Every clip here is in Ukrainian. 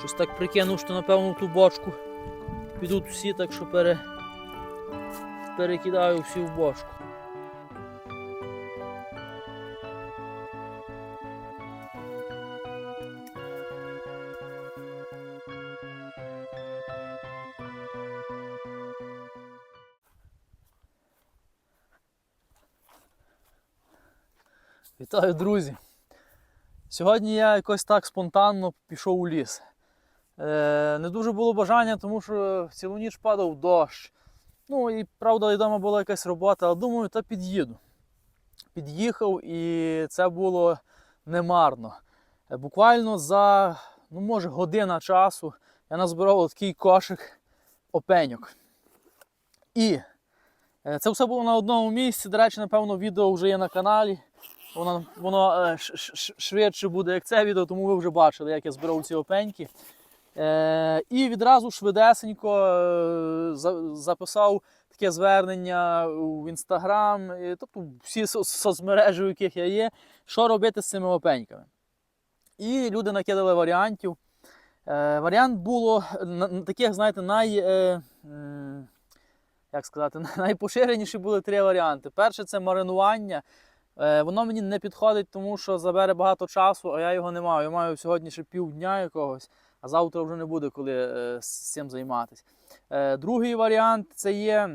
Щось так прикинув, що напевно ту бочку підуть всі, так що пере... перекидаю всі в бочку. Вітаю, друзі! Сьогодні я якось так спонтанно пішов у ліс. Е, не дуже було бажання, тому що цілу ніч падав дощ. Ну і правда, і вдома була якась робота, але думаю, та під'їду. Під'їхав і це було немарно. Е, буквально за, ну може, година часу я назбирав такий кошик опеньок. І е, це все було на одному місці. До речі, напевно, відео вже є на каналі. Воно, воно швидше буде, як це відео, тому ви вже бачили, як я збирав ці опеньки. Е, і відразу швидесенько е, за- записав таке звернення в інстаграм, тобто всі соцмережі, у яких я є, що робити з цими опеньками. І люди накидали варіантів. Е, варіант було на- таких, знаєте, най, е, як сказати, найпоширеніші були три варіанти. Перше це маринування. Е, Воно мені не підходить, тому що забере багато часу, а я його не маю. Я маю сьогодні ще півдня якогось, а завтра вже не буде коли е, з цим займатися. Е, Другий варіант це є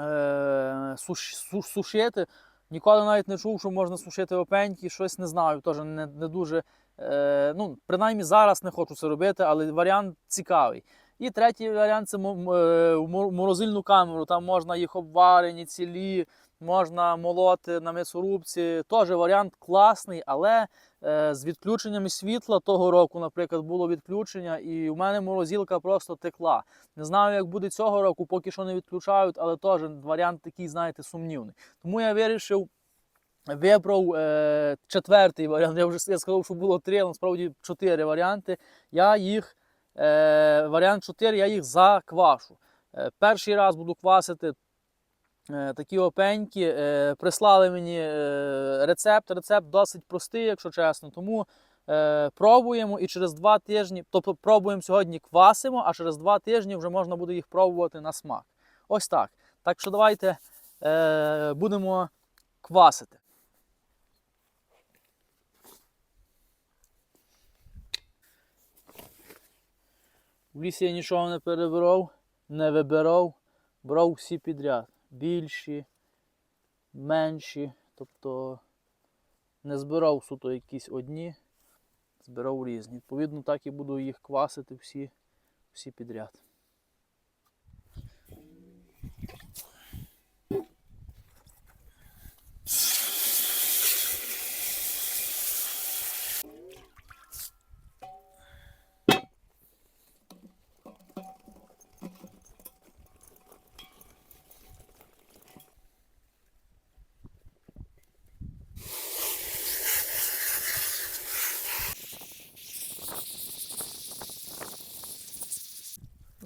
е, суш, суш, сушити. Ніколи навіть не чув, що можна сушити опеньки, щось не знаю, теж не, не дуже. Ну, принаймні зараз не хочу це робити, але варіант цікавий. І третій варіант це морозильну камеру. Там можна їх обварені, цілі, можна молоти на м'ясорубці. Теж варіант класний, але е, з відключеннями світла того року, наприклад, було відключення, і в мене морозилка просто текла. Не знаю, як буде цього року, поки що не відключають, але теж варіант такий, знаєте, сумнівний. Тому я вирішив. Вибрав е, четвертий варіант. Я вже я сказав, що було три, але насправді чотири варіанти. Я їх, е, варіант 4, я їх заквашу. Е, перший раз буду квасити такі опеньки. Е, прислали мені е, рецепт. Рецепт досить простий, якщо чесно. Тому е, пробуємо і через два тижні, тобто пробуємо сьогодні квасимо, а через два тижні вже можна буде їх пробувати на смак. Ось так. Так що давайте е, будемо квасити. В лісі я нічого не перебирав, не вибирав, брав всі підряд. Більші, менші. Тобто не збирав суто якісь одні, збирав різні. Відповідно, так і буду їх квасити всі, всі підряд.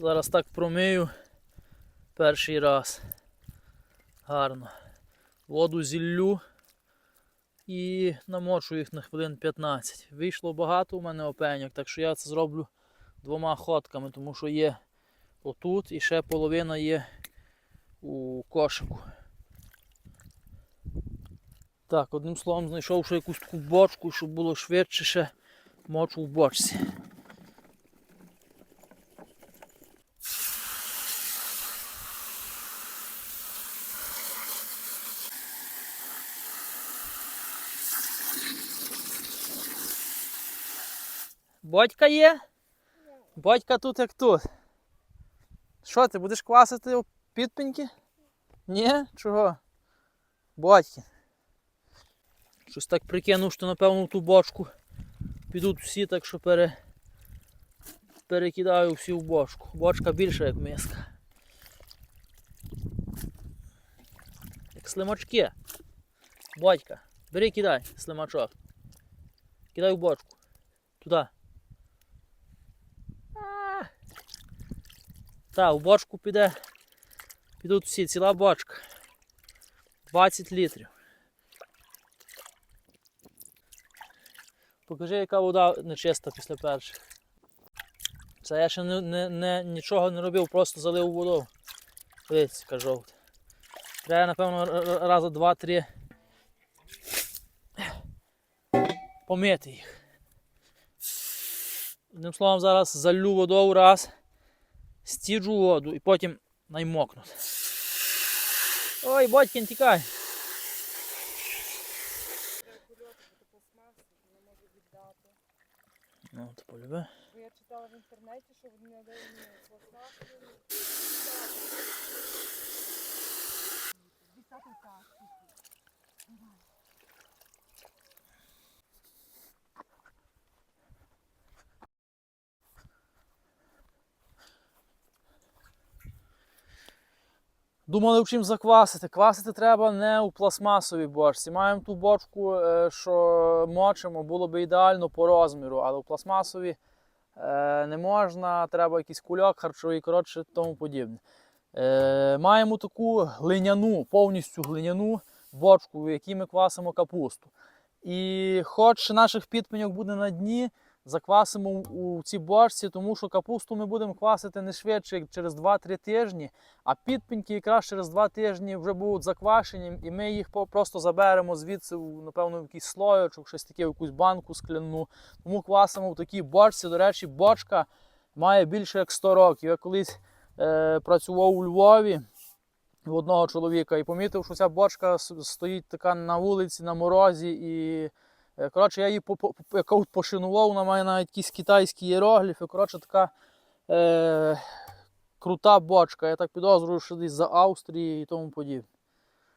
Зараз так промию перший раз. Гарно. Воду зіллю і намочу їх на хвилин 15. Вийшло багато у мене опеньок, так що я це зроблю двома ходками, тому що є отут і ще половина є у кошику. Так, одним словом, знайшов ще якусь таку бочку, щоб було швидше ще мочу в бочці. Батька є? Батька тут як тут. Що ти будеш квасити у підпеньки? Ні? Чого? Батьки. Щось так прикинув, що напевно ту бочку підуть всі, так що пере... перекидаю всі в бочку. Бочка більша, як миска. Як слимачки. Батька, бери кидай слимачок. Кидай в бочку. Туди. Так, в бочку піде. Підуть всі, ціла бочка. 20 літрів. Покажи, яка вода нечиста після перших. Це я ще не, не, не, нічого не робив, просто залив водою. Дивіться, яка жовта. Треба, напевно, р- р- два-три помити їх. Одним словом, зараз залю водою раз, стіджу воду і потім наймокнути. Ой, батькін, тікай. Ну, ти полюби. Я читала в інтернеті, що вони не дають пластмасу. Думали, в чим заквасити. Квасити треба не у пластмасовій бочці. Маємо ту бочку, е, що мочимо, було б ідеально по розміру, але у пластмасовій е, не можна, треба якийсь кульок харчовий, коротше, тому подібне. Е, Маємо таку глиняну, повністю глиняну бочку, в якій ми квасимо капусту. І хоч наших підпеньок буде на дні, заквасимо у цій бочці, тому що капусту ми будемо квасити не швидше, як через 2-3 тижні. А підпеньки якраз через два тижні вже будуть заквашені, і ми їх просто заберемо звідси, напевно, в якийсь слоєчок, щось таке, в якусь банку скляну. Тому квасимо в такій бочці. До речі, бочка має більше як 100 років. Я колись е, працював у Львові в одного чоловіка і помітив, що ця бочка стоїть така на вулиці, на морозі. І коротше, я її по- по- по- пошинував, вона має навіть якісь китайські іерогліфи. Коротше, така. Е, крута бочка. Я так підозрюю, що десь за Австрії і тому подібне.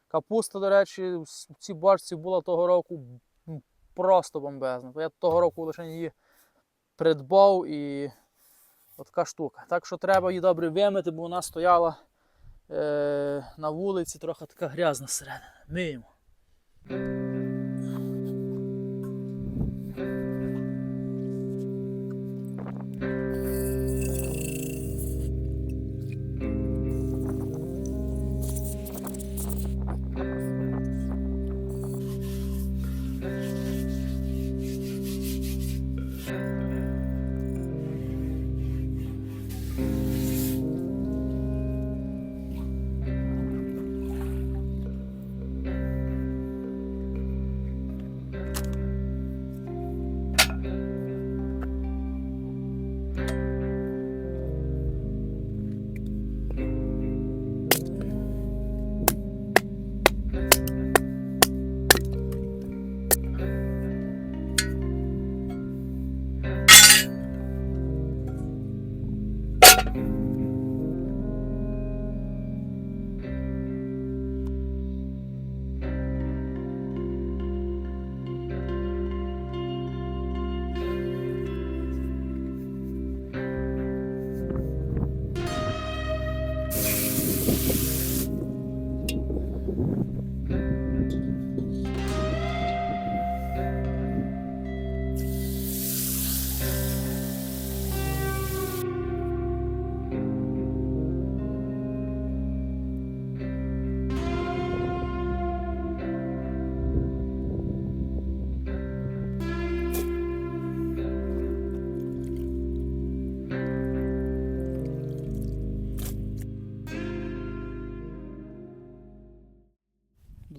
Капуста, до речі, в цій бочці була того року просто бомбезна. Я того року лише її придбав і така штука. Так що треба її добре вимити, бо вона стояла е, на вулиці, трохи така грязна всередина. Миємо.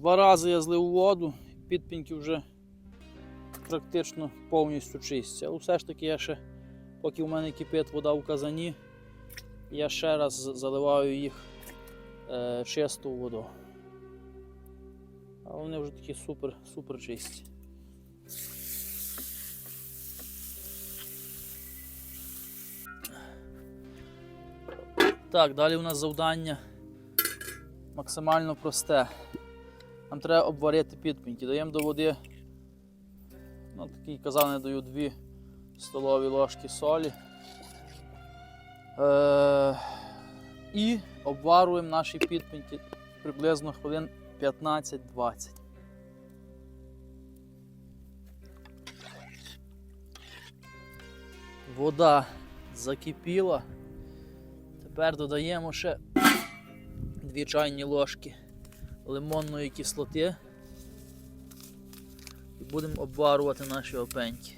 Два рази я злив воду, підпіньки вже практично повністю чисті. Але все ж таки я ще, поки в мене кипить вода в казані, я ще раз заливаю їх е, чисту воду. А вони вже такі супер, супер чисті. Так, далі у нас завдання максимально просте. Нам треба обварити підпіньки. Даємо до води, ну такий казан даю 2 столові ложки солі. Е- і обварюємо наші підпіньки приблизно хвилин 15-20. Вода закипіла. Тепер додаємо ще 2 чайні ложки лимонної кислоти і будемо обварувати наші опеньки.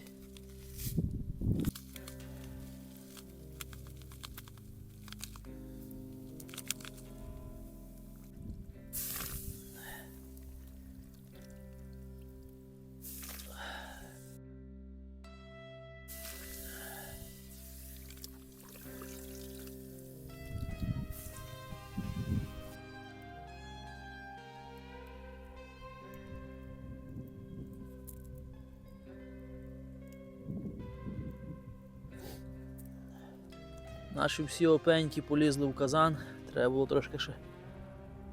Наші всі опеньки полізли в казан. Треба було трошки ще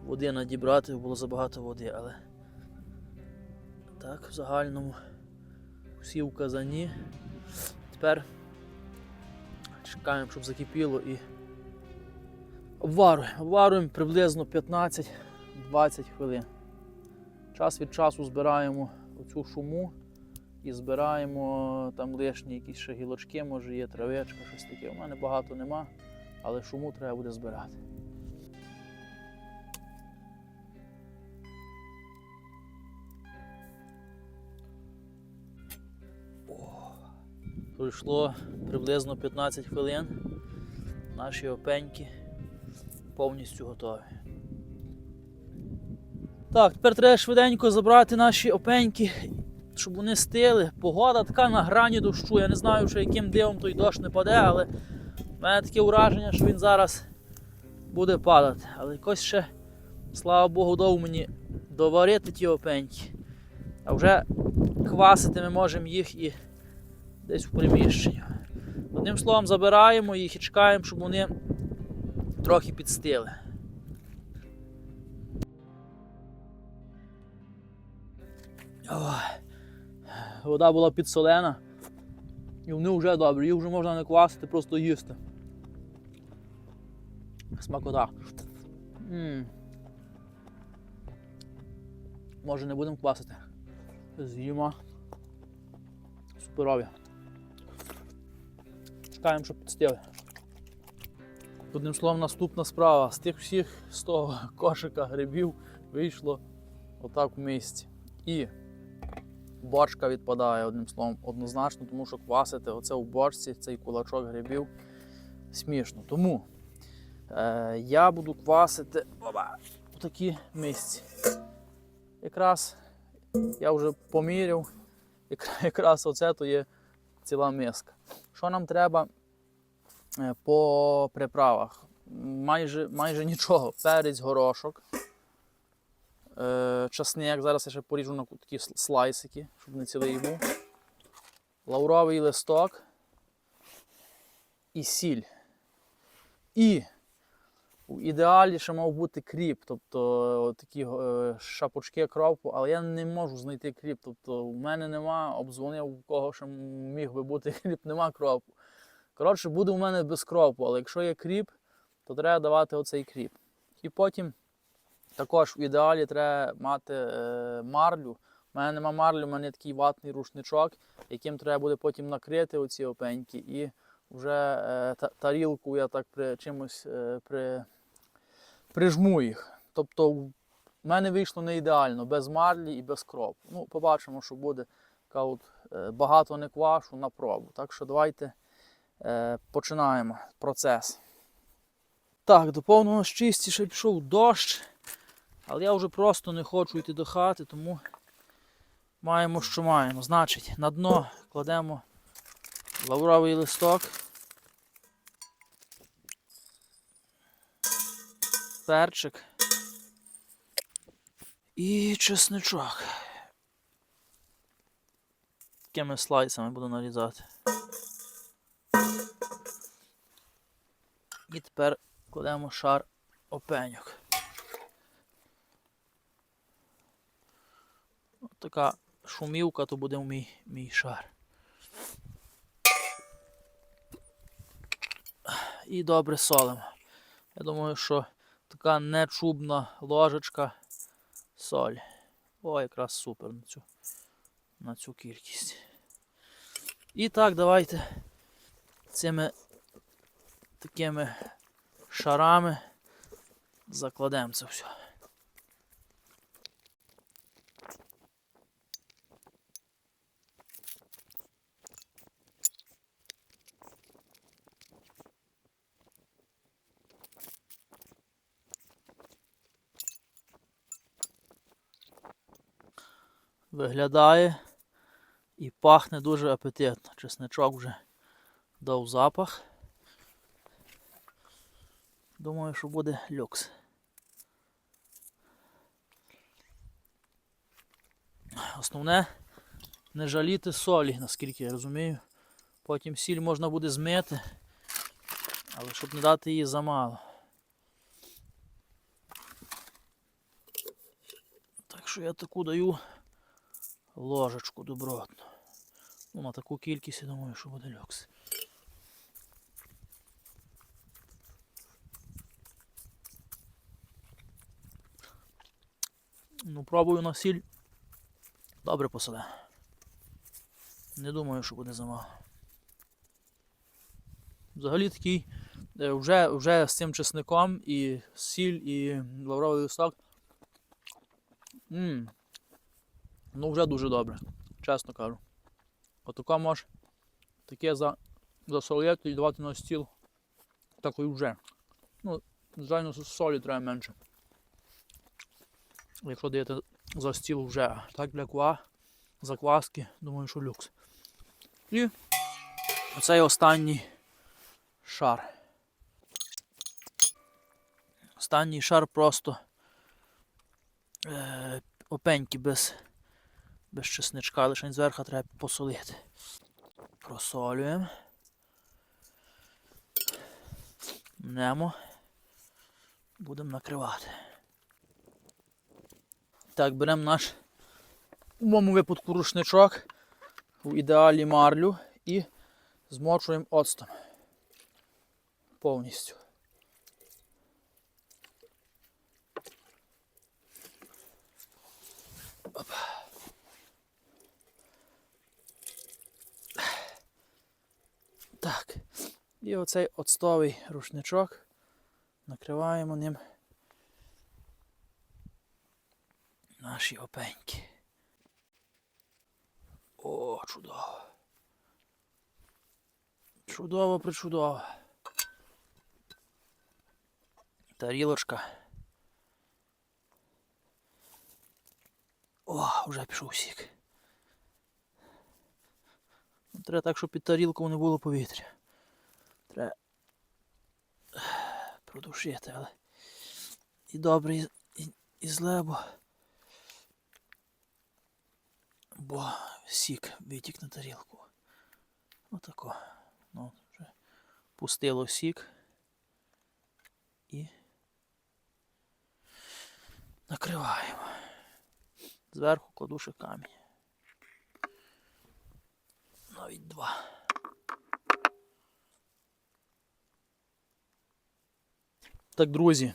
води надібрати, було забагато води, але так, в загальному всі в казані. Тепер чекаємо, щоб закипіло і обварюємо. Обварюємо приблизно 15-20 хвилин. Час від часу збираємо оцю шуму і збираємо там лишні якісь ще гілочки, може є травичка, щось таке. У мене багато нема, але шуму треба буде збирати. Пройшло приблизно 15 хвилин. Наші опеньки повністю готові. Так, тепер треба швиденько забрати наші опеньки, щоб вони стили. Погода така на грані дощу. Я не знаю, що яким дивом той дощ не паде, але в мене таке враження, що він зараз буде падати. Але якось ще, слава Богу, дав мені доварити ті опеньки. А вже квасити ми можемо їх і десь в приміщенні. Одним словом, забираємо їх і чекаємо, щоб вони трохи підстили. Ой. Вода була підсолена. І вони вже добрі, їх вже можна не квасити, просто їсти. Смакота. м Може не будемо квасити. З'їмо. Суперові. Чекаємо, щоб підстили. Одним словом, наступна справа. З тих всіх з того кошика грибів вийшло отак в місці. І борщка відпадає, одним словом, однозначно, тому що квасити оце у борщці, цей кулачок грибів смішно. Тому е, я буду квасити оба, у такі місці. Якраз я вже поміряв, якраз оце то є ціла миска. Що нам треба е, по приправах? Майже, майже нічого. Перець, горошок, е, часник. Зараз я ще поріжу на такі слайсики, щоб не цілий був. Лавровий листок і сіль. І у ідеалі ще мав бути кріп, тобто такі е, шапочки кропу, але я не можу знайти кріп. Тобто у мене нема, обдзвонив у кого ще міг би бути кріп, нема кропу. Коротше, буде у мене без кропу, але якщо є кріп, то треба давати оцей кріп. І потім також в ідеалі треба мати е, марлю. У мене нема марлі, у мене такий ватний рушничок, яким треба буде потім накрити оці опеньки. І вже е, та- тарілку я так при чимось е, при, прижму їх. Тобто в мене вийшло не ідеально, без марлі і без кропу. Ну, побачимо, що буде. От, е, багато не квашу на пробу. Так що давайте е, починаємо процес. Так, до повного щисті пішов дощ, але я вже просто не хочу йти до хати, тому маємо, що маємо. Значить, на дно кладемо лавровий листок, перчик і чесничок. Такими слайсами буду нарізати. І тепер кладемо шар опеньок. От така шумівка, то буде мій, мій шар. І добре солимо. Я думаю, що така нечубна ложечка соль. О, якраз супер на цю, на цю кількість. І так, давайте цими такими шарами закладемо це все. Виглядає і пахне дуже апетитно. Чесничок вже дав запах. Думаю, що буде люкс. Основне не жаліти солі, наскільки я розумію. Потім сіль можна буде змити. Але щоб не дати їй замало. Так що я таку даю ложечку добротну. Ну, на таку кількість я думаю, що буде люкс. Ну, пробую на сіль. Добре посаде. Не думаю, що буде замало. Взагалі такий, е, вже, вже з цим чесником і сіль, і лавровий листок. Мм. Ну, вже дуже добре, чесно кажу. Отако може таке за, засолити і давати на стіл. Такий вже. Ну, звичайно, солі треба менше. Якщо даєте за стіл вже так для ква, закваски, думаю, що люкс. І оцей останній шар. Останній шар просто е, опеньки без, без чесничка, лише зверху треба посолити. Просолюємо. Немо. Будемо накривати. Так, беремо наш у моєму випадку рушничок, у ідеалі марлю і змочуємо оцтом. Повністю. Оп. Так. І оцей оцтовий рушничок накриваємо ним наші опеньки. О, чудово. Чудово, причудово. Тарілочка. О, вже пішов сік. Треба так, щоб під тарілкою не було повітря. Треба продушити, але і добре, і, і, і зле, бо, бо сік витік на тарілку. Отако. Ну, вже пустило сік і накриваємо. Зверху кладу камінь. Навіть два. Так, друзі,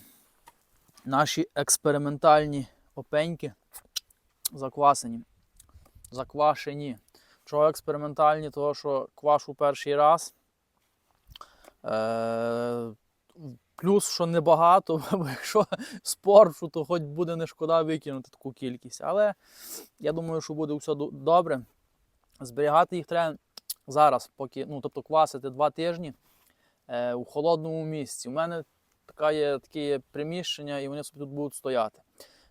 наші експериментальні опеньки заквасені. Заквашені. Чого експериментальні? Того, що квашу перший раз. Е, плюс, що небагато, бо якщо спорчу, то хоч буде не шкода викинути таку кількість. Але я думаю, що буде все добре. Зберігати їх треба зараз, поки, ну, тобто квасити два тижні е, у холодному місці. У мене така є, таке є приміщення, і вони собі тут будуть стояти.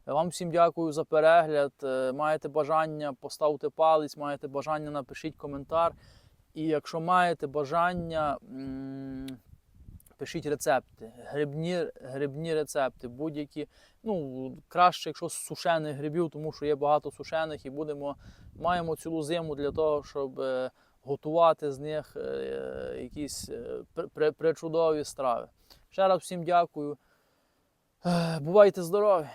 Вам всім дякую за перегляд. Е, Маєте бажання, поставте палець, маєте бажання, напишіть коментар. І якщо маєте бажання, пишіть рецепти, грибні, грибні рецепти, будь-які. Ну, краще, якщо з сушених грибів, тому що є багато сушених і будемо, маємо цілу зиму для того, щоб е, готувати з них е, якісь е, при- при- причудові страви. Ще раз всім дякую. Бувайте здорові!